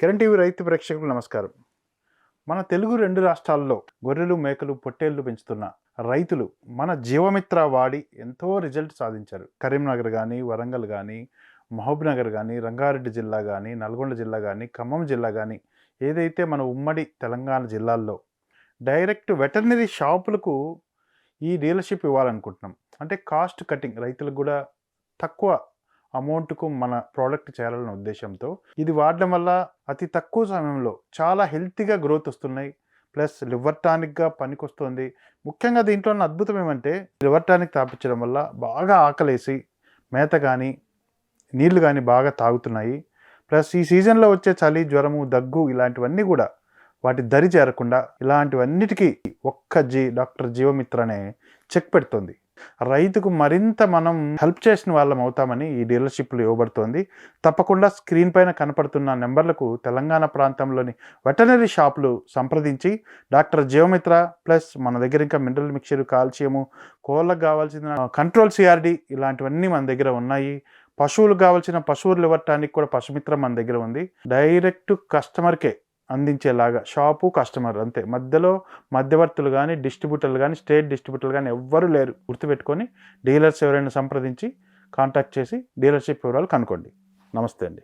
Kiran TV రైతు ప్రేక్షకులు నమస్కారం. మన తెలుగు రెండు రాష్ట్రాల్లో గొర్రెలు మేకలు పొట్టేళ్ళు పెంచుతున్న రైతులు మన జీవమిత్ర వాడి ఎంతో రిజల్ట్ సాధించారు. కరీంనగర్ కానీ వరంగల్ కానీ మహబూబ్నగర్ కానీ రంగారెడ్డి జిల్లా కానీ నల్గొండ జిల్లా కానీ ఖమ్మం జిల్లా కానీ ఏదైతే మన ఉమ్మడి తెలంగాణ జిల్లాల్లో డైరెక్ట్ వెటర్నరీ షాపులకు ఈ డీలర్షిప్ ఇవ్వాలనుకుంటున్నాం. అంటే కాస్ట్ కటింగ్ రైతులకు కూడా తక్కువ అమౌంట్కు మన ప్రోడక్ట్ చేయాలనే ఉద్దేశంతో ఇది వాడడం వల్ల అతి తక్కువ సమయంలో చాలా హెల్తీగా గ్రోత్ వస్తున్నాయి. ప్లస్ లివర్ టానిక్గా పనికొస్తుంది. ముఖ్యంగా దీంట్లో ఉన్న అద్భుతం ఏమంటే లివర్ టానిక్ తాపించడం వల్ల బాగా ఆకలేసి మేత కానీ నీళ్ళు కానీ బాగా తాగుతున్నాయి. ప్లస్ ఈ సీజన్లో వచ్చే చలి జ్వరము దగ్గు ఇలాంటివన్నీ కూడా వాటి దరి చేరకుండా ఇలాంటివన్నిటికీ ఒక్క జీ డాక్టర్ జీవమిత్రనే చెక్ పెడుతుంది. రైతుకు మరింత మనం హెల్ప్ చేసిన వాళ్ళం అవుతామని ఈ డీలర్షిప్లు ఇవ్వబడుతోంది. తప్పకుండా స్క్రీన్ పైన కనపడుతున్న నెంబర్లకు తెలంగాణ ప్రాంతంలోని వెటనరీ షాపులు సంప్రదించి డాక్టర్ జీవమిత్ర ప్లస్ మన దగ్గర ఇంకా మినరల్ మిక్చర్ కాల్షియము కోళ్ళకు కావాల్సిన కంట్రోల్ సిఆర్డి ఇలాంటివన్నీ మన దగ్గర ఉన్నాయి. పశువులు కావాల్సిన పశువులు ఇవ్వటానికి కూడా పశుమిత్ర మన దగ్గర ఉంది. డైరెక్ట్ కస్టమర్కే అందించేలాగా షాపు కస్టమర్ అంతే. మధ్యలో మధ్యవర్తులు కానీ డిస్ట్రిబ్యూటర్లు కానీ స్టేట్ డిస్ట్రిబ్యూటర్లు కానీ ఎవ్వరూ లేరు. గుర్తుపెట్టుకొని డీలర్స్ ఎవరైనా సంప్రదించి కాంటాక్ట్ చేసి డీలర్షిప్ వివరాలు కనుక్కోండి. నమస్తే అండి.